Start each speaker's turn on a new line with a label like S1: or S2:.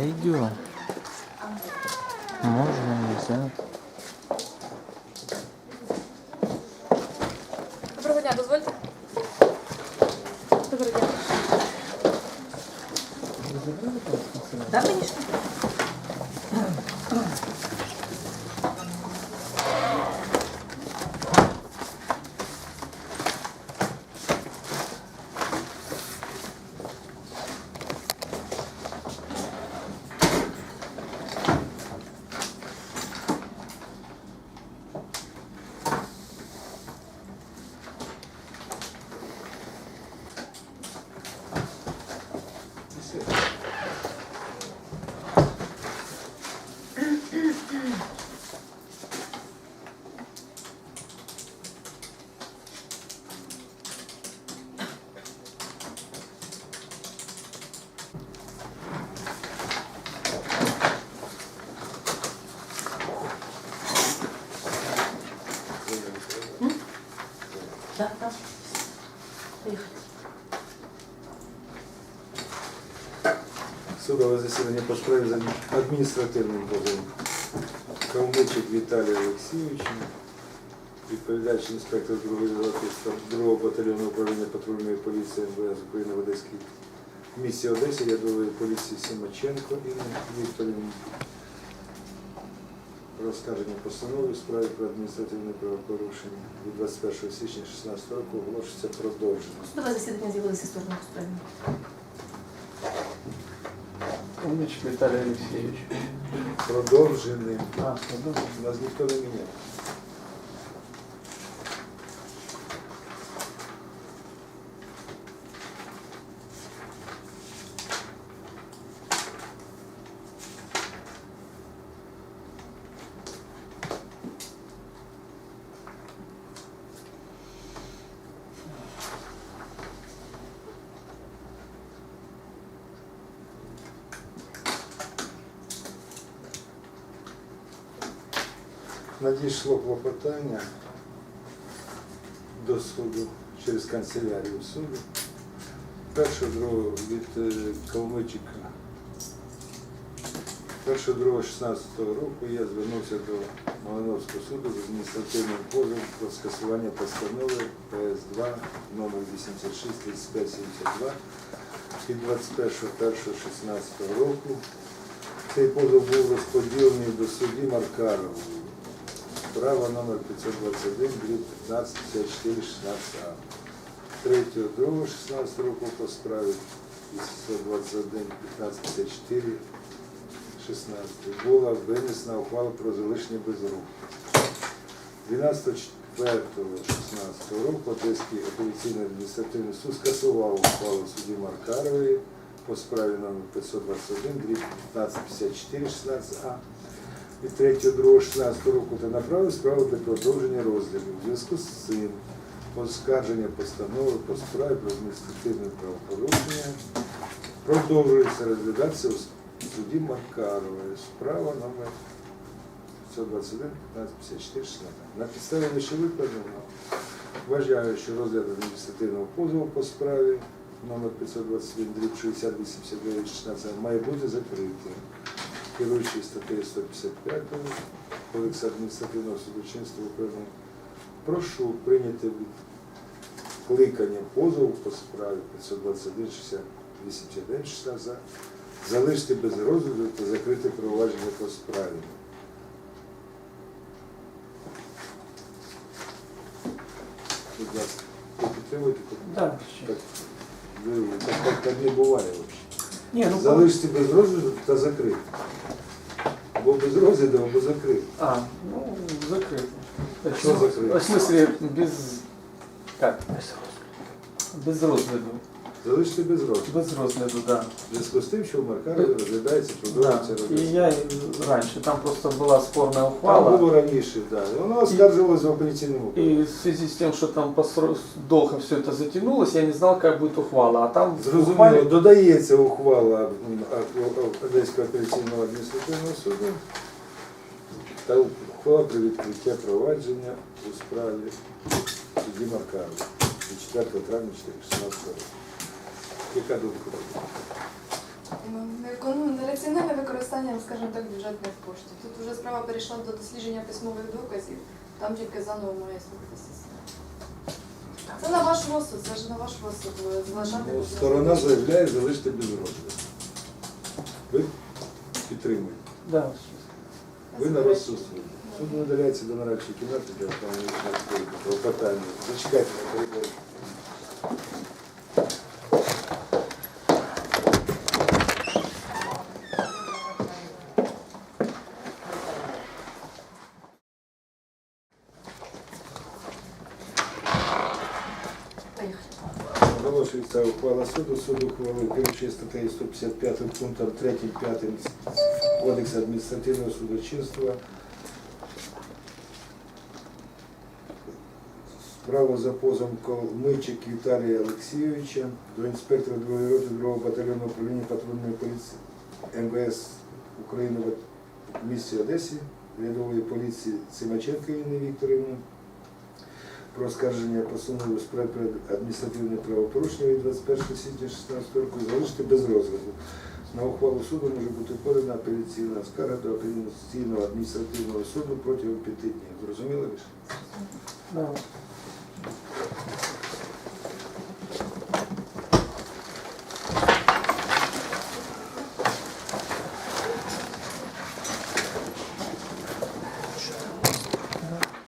S1: Пойдем. Можно, нельзя.
S2: Доброго дня, дозвольте. Доброго дня. Да, конечно. Да. Поехали.
S3: Судове засідання по справі за адміністративним позовом. Калмичик Віталій Олексійович, відповідач інспектор 2-ї роти 2 батальйону управління патрульної поліції МВС України в Одеській місті Одесі, рядової поліції Симаченко Інни Вікторівни. Розкаження постанови у справі про адміністративне правопорушення від 21 січня 2016 року оголошується продовження.
S2: Судове засідання з'явилися сторони у справі.
S1: Умничек Віталій Олексійович.
S3: Продовженим.
S1: А, ну,
S3: Нас ніхто не міняє. Надійшло клопотання до суду через канцелярію суду. Першого другого від е, Калмичика. Першого другого 16 року я звернувся до Малиновського суду з адміністративним позовом про скасування постанови ПС2 номер 86 3572 від 21.01.16 року. Цей позов був розподілений до судді Маркарової. Право номер 521, дріб 15, 54, 16А. 3, 2, 16 року по справі 521, 15, 54, 16 була винесена ухвала про залишення без руху. 12.04.16 року Одеський апеляційний адміністративний суд скасував ухвалу судді Маркарової по справі номер 521, дріб 1554, 16А від 3.2.16 року та направив справу для продовження розгляду. У зв'язку з цим оскарження постанови по справі про адміністративне правопорушення продовжується розглядатися у суді Макарової. Справа номер 521 1554 16. На підставі вищевикладеного вважаю, що розгляд адміністративного позову по справі номер 521 дріб 60 89 16 має бути закритим керуючий статтею 155 Кодексу адміністративного судочинства України, прошу прийняти відкликання позову по справі 521 60 89 16 за залишити без розгляду та закрити провадження по справі. Будь ласка, ви підтримуєте? Так, так, так, так не буває взагалі.
S1: Не, ну
S3: Залишити без розгляду та закрити. Або без розгляду, або закрити.
S1: А, ну, закрыто. А
S3: Что
S1: чё?
S3: закрыто?
S1: В смысле, без... Как? Без розгляду.
S3: Залишити без розгляду.
S1: Без розгляду, да.
S3: В зв'язку з тим, що в Маркарові розглядається,
S1: да.
S3: продовжується
S1: И
S3: розгляд.
S1: я и раньше, там просто была спорная
S3: Там
S1: ухвала.
S3: було раніше, да. і воно оскаржувалось в апеляційному округу.
S1: И в связи с тем, что там посро- долго все это затянулось, я не знал, как будет ухвала. А там в
S3: Зрозуміло,
S1: ухвале-
S3: додається ухвала м, а- а- Одеського апеляційного адміністративного суду та ухвала про відкриття провадження у справі судді Маркарові від 4 травня 2016 року. Яка думка?
S4: Ну, нераціональне використання, скажімо так, бюджетних коштів. Тут вже справа перейшла до дослідження письмових доказів, там тільки заново має слухатися. Це на ваш розсуд, це ж на ваш розсуд залишати.
S3: Ну. Сторона заявляє залишити без розгляду. Ви підтримуєте.
S1: Да.
S3: Ви на розсуд суду. Суд надаляється до нарадчої кімнати для питання. Зачекайте, перебувайте. Оголошується ухвала суду. Суд ухвалив керуючи статтею 155 пунктом 3 5 Кодексу адміністративного судочинства. Справу за позовом Колмичик Віталія Олексійовича до інспектора 2 роти 2 батальйону управління патрульної поліції МВС України в місті Одесі, рядової поліції Симаченко Інни Вікторівни про оскарження постанови у справі про адміністративне правопорушення від 21 січня 2016 року залишити без розгляду. На ухвалу суду може бути подана апеляційна скарга до апеляційного адміністративного суду протягом п'яти днів. Зрозуміло?
S1: Да.